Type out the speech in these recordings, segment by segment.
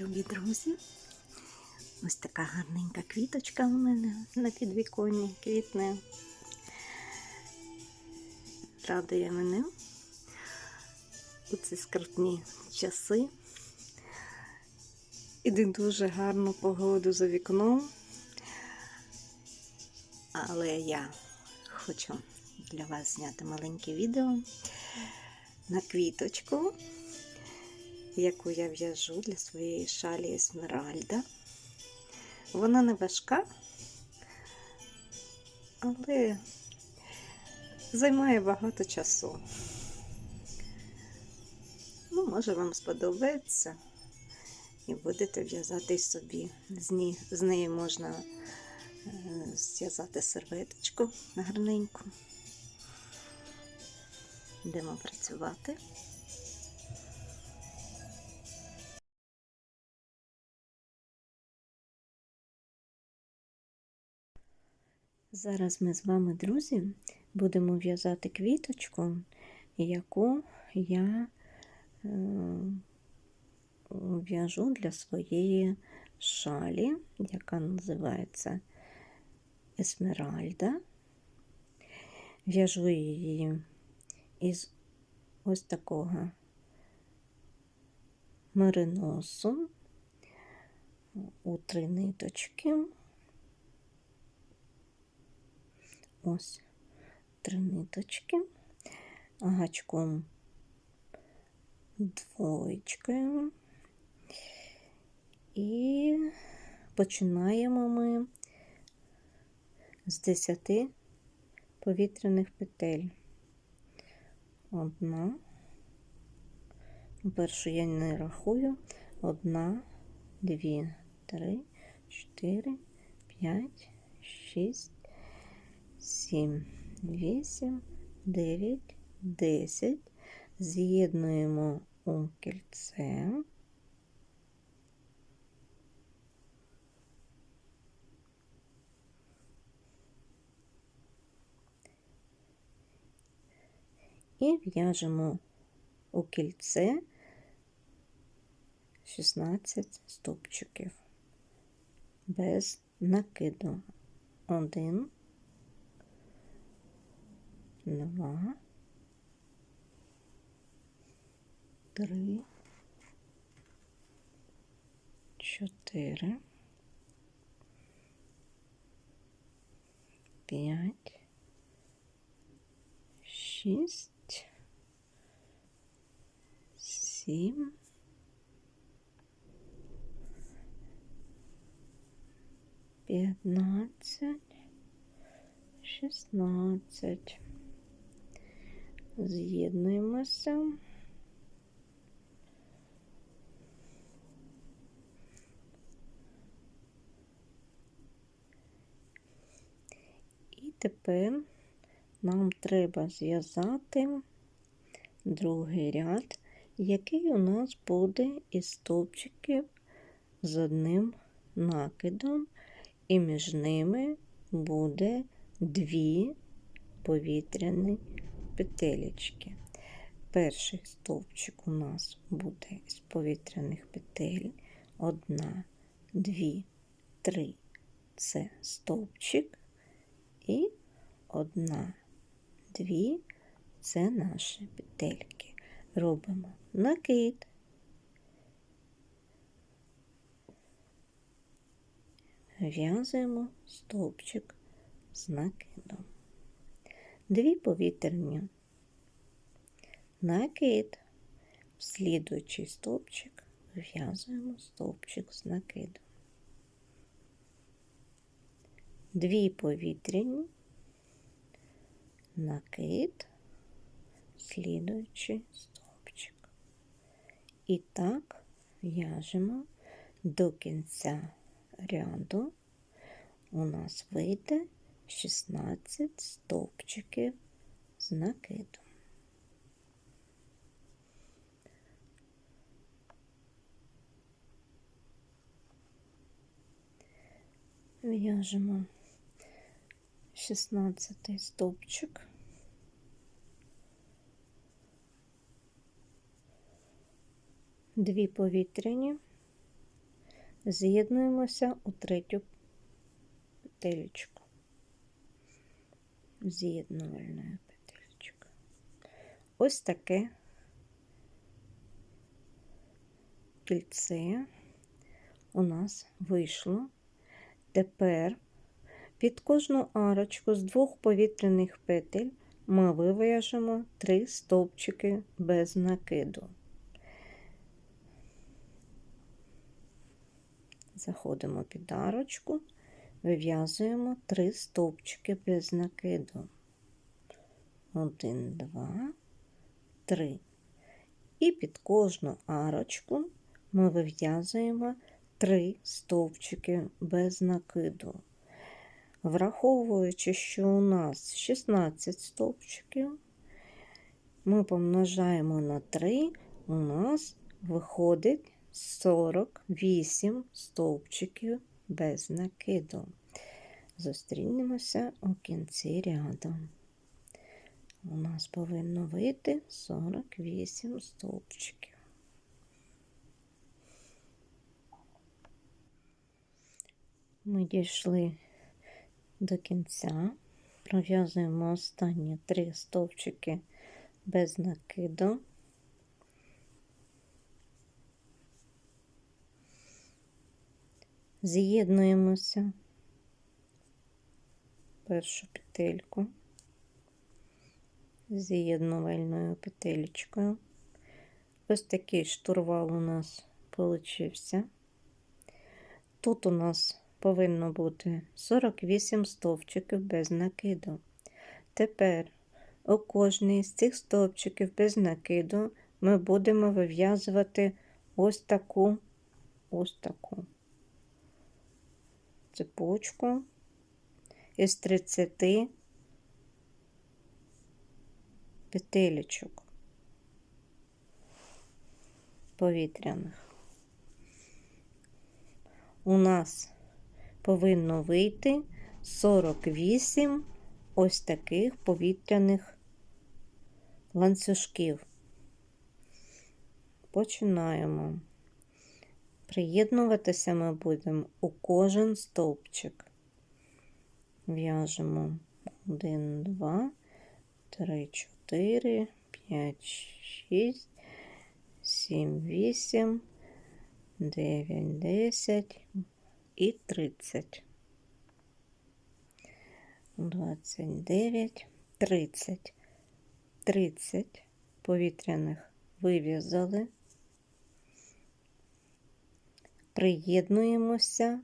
любі друзі. Ось така гарненька квіточка у мене на підвіконні квітне. Радує мене у ці скрутні часи. Іде дуже гарну погоду за вікном. Але я хочу для вас зняти маленьке відео на квіточку, яку я в'яжу для своєї шалі Есмеральда. Вона не важка, але займає багато часу. Ну, може, вам сподобається і будете в'язати собі. З, ні, з неї можна е, зв'язати серветочку гарненьку. Йдемо працювати. Зараз ми з вами, друзі, будемо в'язати квіточку, яку я е, в'яжу для своєї шалі, яка називається Есмеральда. В'яжу її із ось такого мериносу у три ниточки. Ось три ниточки, гачком двоєчкою. І починаємо ми з 10 повітряних петель. Одна. Першу я не рахую. Одна, дві, три, чотири, п'ять, шість, сім, вісім, дев'ять, десять. З'єднуємо у кільце. І в'яжемо у кільце 16 стовпчиків без накиду. Один, два, три, чотири, п'ять, шість, сім, п'ятнадцять, шістнадцять. З'єднуємося. І тепер нам треба зв'язати другий ряд, який у нас буде із стовпчиків з одним накидом, і між ними буде дві повітряні петелечки. Перший стовпчик у нас буде з повітряних петель. Одна, дві, три це стовпчик. І одна, дві це наші петельки. Робимо накид. В'язуємо стовпчик з накидом. Дві повітряні накид, в слідуючий стовпчик в'язуємо стовпчик з накидом. Дві повітряні накид, слідуючий стовпчик. І так в'яжемо до кінця ряду. У нас вийде 16 стовпчиків з накидом. В'яжемо 16 стовпчик. Дві повітряні з'єднуємося у третю петелечку. З'єднувальною петелечкою. Ось таке кільце у нас вийшло. Тепер під кожну арочку з двох повітряних петель ми вив'яжемо три стовпчики без накиду. Заходимо під арочку, вив'язуємо три стовпчики без накиду. Один, два, три. І під кожну арочку ми вив'язуємо три стовпчики без накиду. Враховуючи, що у нас 16 стовпчиків, ми помножаємо на 3, у нас виходить 48 стовпчиків без накиду. Зустрінемося у кінці ряду. У нас повинно вийти 48 стовпчиків. Ми дійшли до кінця, пров'язуємо останні три стовпчики без накиду. З'єднуємося першу петельку з'єднувальною петелечкою. Ось такий штурвал у нас получився. Тут у нас повинно бути 48 стовпчиків без накиду. Тепер у кожній з цих стовпчиків без накиду ми будемо вив'язувати ось таку ось таку цепочку із 30 петелечок повітряних. У нас повинно вийти 48 ось таких повітряних ланцюжків. Починаємо. Приєднуватися ми будемо у кожен стовпчик. В'яжемо 1, 2, 3, 4, 5, 6, 7, 8, 9, 10 і 30. 29, 30. 30 повітряних вив'язали. Приєднуємося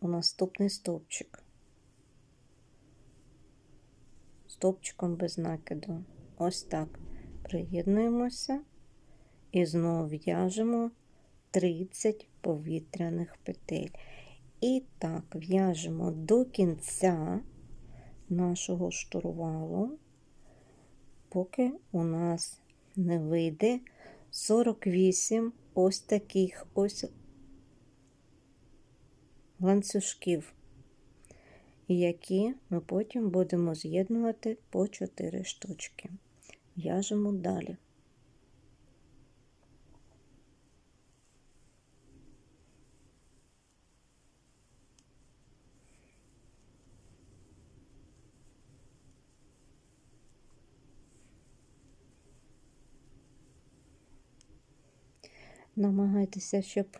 у наступний стовпчик. Стовпчиком без накиду. Ось так. Приєднуємося і знову в'яжемо 30 повітряних петель. І так, в'яжемо до кінця нашого штурвалу, поки у нас не вийде 48 ось таких ось ланцюжків, які ми потім будемо з'єднувати по 4 штучки. В'яжемо далі. Намагайтеся, щоб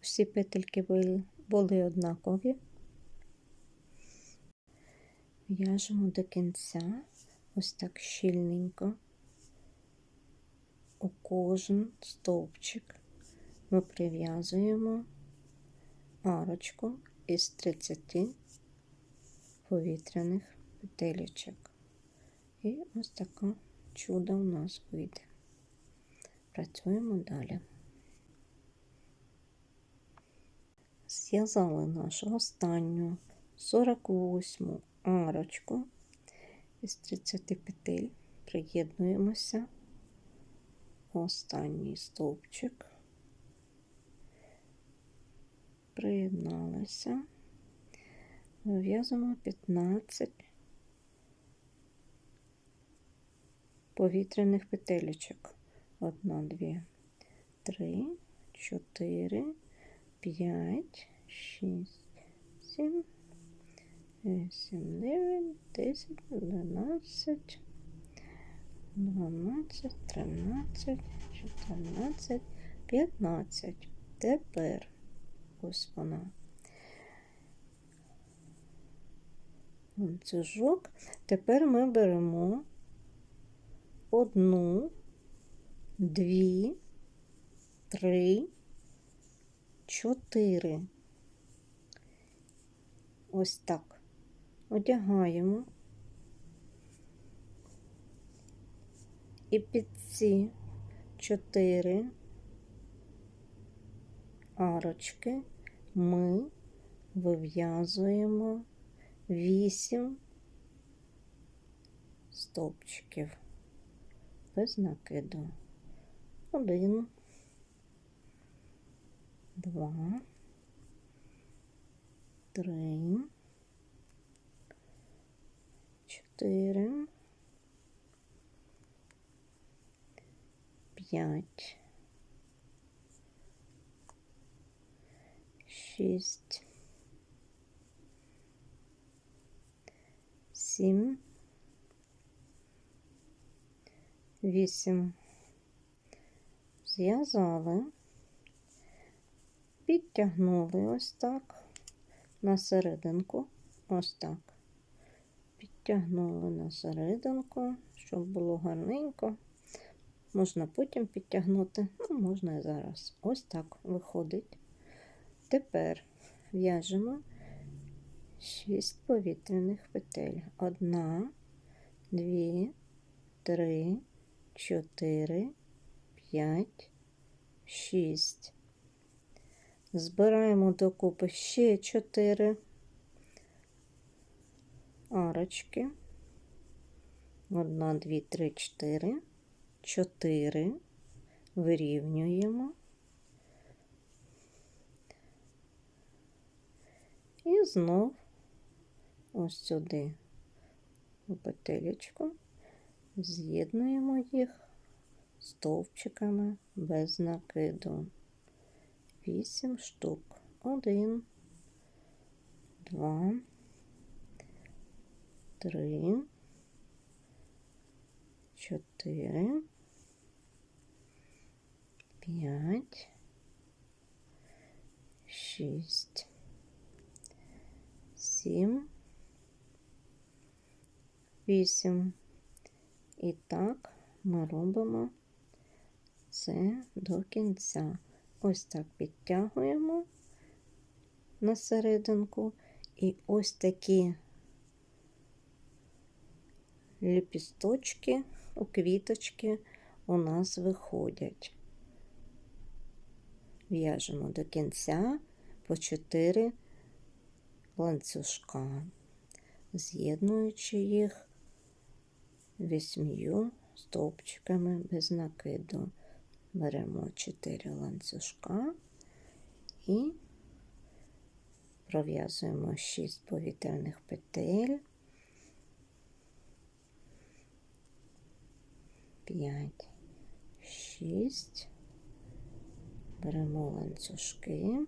всі петельки були, однакові. В'яжемо до кінця, ось так щільненько. У кожен стовпчик ми прив'язуємо арочку із 30 повітряних петелечок. І ось таке чудо у нас вийде. Працюємо далі. Зв'язали нашу останню 48 арочку із 30 петель, приєднуємося. В останній стовпчик, приєдналися, вив'язуємо 15 повітряних петелечок. Одна, дві, три, чотири, п'ять, шість, сім, вісім, дев'ять, десять, одинадцять, дванадцять, тринадцять, чотирнадцять, п'ятнадцять. Тепер ось вона. Ланцюжок. Тепер ми беремо одну, дві, три, чотири. Ось так. Одягаємо. І під ці чотири арочки ми вив'язуємо вісім стовпчиків без накиду. Один, два, три, чотири, п'ять, шість, сім, вісім. Зв'язали, підтягнули ось так на серединку, ось так. Підтягнули на серединку, щоб було гарненько. Можна потім підтягнути, ну, можна і зараз. Ось так виходить. Тепер в'яжемо 6 повітряних петель. Одна, дві, три, чотири, п'ять, шість. Збираємо докупи ще чотири арочки. Одна, дві, три, чотири, чотири. Вирівнюємо. І знов ось сюди у петелечку з'єднуємо їх стовпчиками без накиду. Вісім штук. Один, два, три, чотири, п'ять, шість, сім, вісім. І так ми робимо це до кінця. Ось так підтягуємо на серединку, і ось такі ліпісточки у квіточки у нас виходять. В'яжемо до кінця по 4 ланцюжка, з'єднуючи їх вісьмію стовпчиками без накиду. Беремо 4 ланцюжка і пров'язуємо 6 повітряних петель, 5, 6, беремо ланцюжки,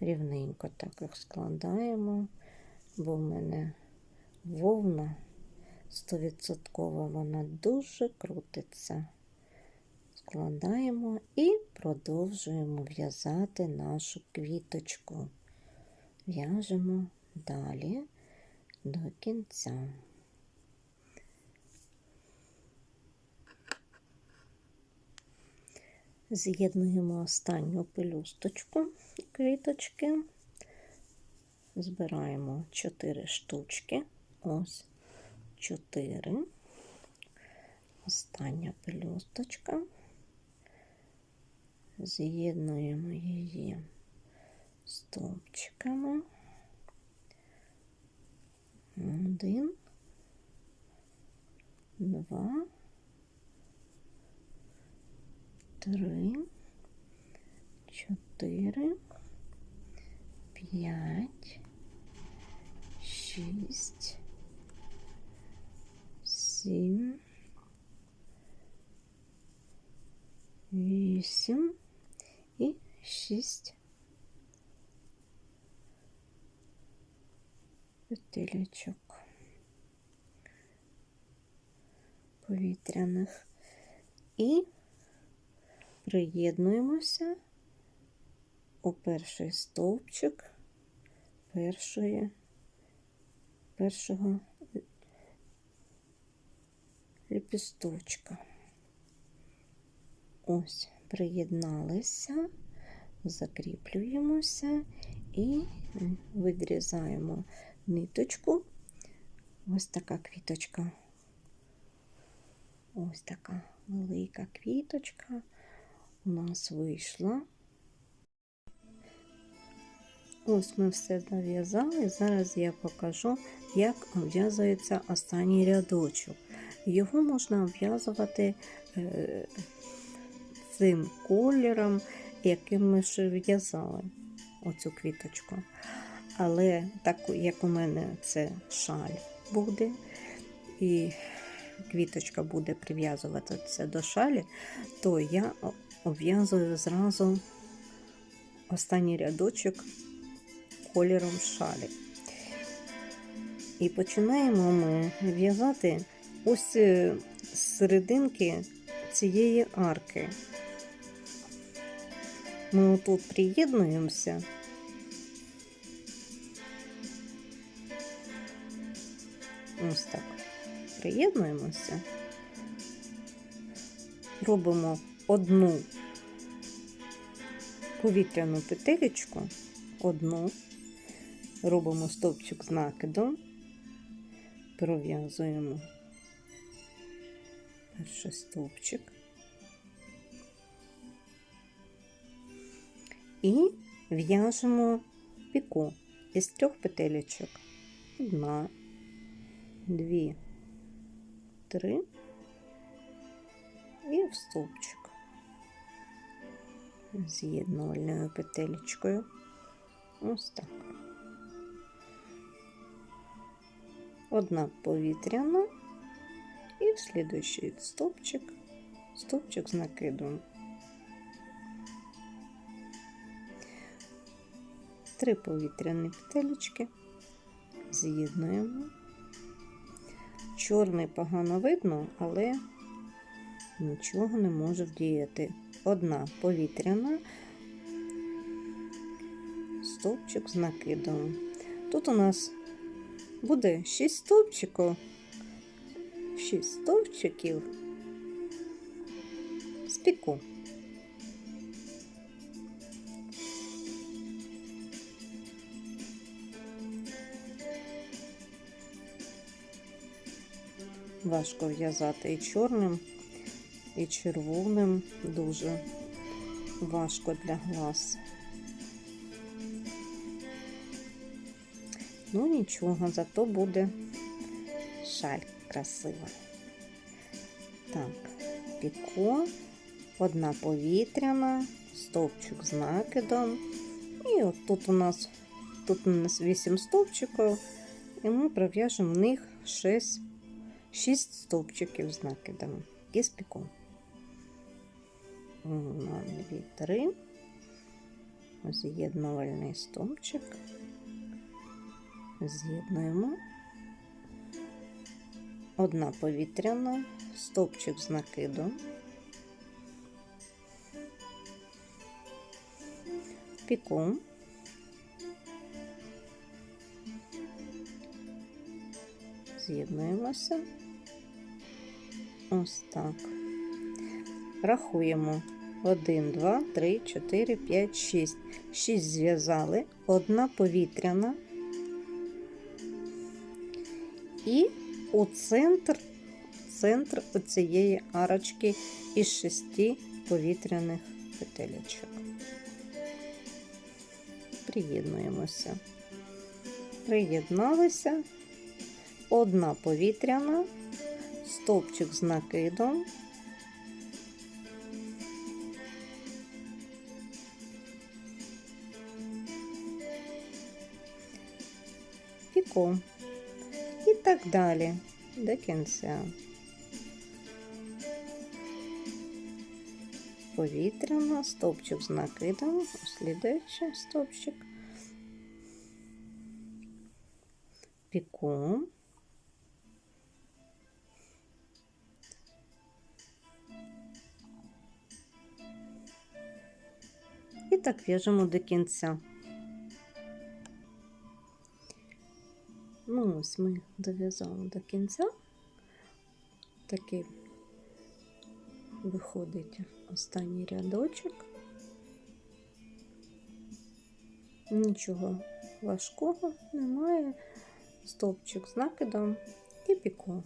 рівненько так їх складаємо, бо в мене вовна стовідсотково вона дуже крутиться. Складаємо і продовжуємо в'язати нашу квіточку. В'яжемо далі до кінця. З'єднуємо останню пелюсточку квіточки, збираємо 4 штучки, ось 4, остання пелюсточка, з'єднуємо її стовпчиками. Один, два, три, чотири, п'ять, шість, сім, вісім. Шість. Петелечок повітряних. І приєднуємося. У перший стовпчик першої, першого ліпісточка. Ось, приєдналися, закріплюємося і відрізаємо ниточку. Ось така квіточка. Ось така велика квіточка у нас вийшла. Ось ми все зав'язали. Зараз я покажу, як обв'язується останній рядочок. Його можна обв'язувати е, цим кольором, яким ми ще в'язали оцю квіточку. Але так як у мене це шаль буде, і квіточка буде прив'язуватися до шалі, то я обв'язую зразу останній рядочок кольором шалі. І починаємо ми в'язати ось е, з серединки цієї арки. Ми отут приєднуємося. Ось так. Приєднуємося, робимо одну повітряну петелечку, одну, робимо стовпчик з накидом, пров'язуємо перший стовпчик і в'яжемо піку із трьох петелечок. Одна, дві, три і в стовпчик з'єднувальною петелечкою. Ось так. Одна повітряна і в слідуючий стовпчик, стовпчик з накидом. Три повітряні петелечки з'єднуємо. Чорний погано видно, але нічого не може вдіяти. Одна повітряна, стовпчик з накидом. Тут у нас буде 6 стовпчиків, 6 стовпчиків з піку. Важко в'язати і чорним, і червоним дуже важко для глаз. Ну нічого, зато буде шаль красива. Так, піко, одна повітряна, стовпчик з накидом. І от тут у нас тут у нас 8 стовпчиків, і ми пров'яжемо в них 6 6 стовпчиків з накидом і піком. На 2, 3, з'єднувальний стовпчик, з'єднуємо, одна повітряна, стовпчик з накидом, піком, з'єднуємося. Ось так. Рахуємо 1, 2, 3, 4, 5, 6. 6 зв'язали, одна повітряна. І у центр, центр цієї арочки із 6 повітряних петелечок. Приєднуємося. Приєдналися. Одна повітряна стовпчик з накидом. Піком. І так далі до кінця. повітряна, стовпчик з накидом, слідуючий стовпчик, піку, так в'яжемо до кінця. Ну, ось ми дов'язали до кінця. Такий виходить останній рядочок. Нічого важкого немає. Стовпчик з накидом і піко.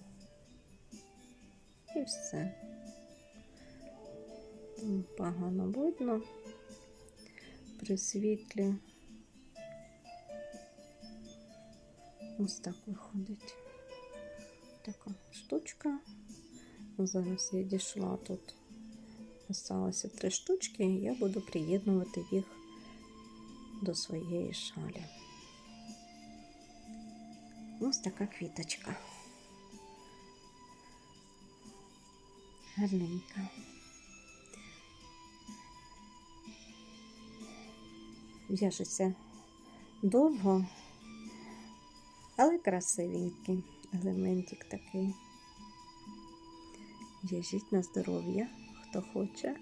І все. Погано видно при світлі. Ось так виходить. Така штучка. Зараз я дійшла тут. Осталося три штучки, і я буду приєднувати їх до своєї шалі. Ось така квіточка. Гарненька. В'яжеться довго, але красивенький елементик такий. В'яжіть на здоров'я, хто хоче.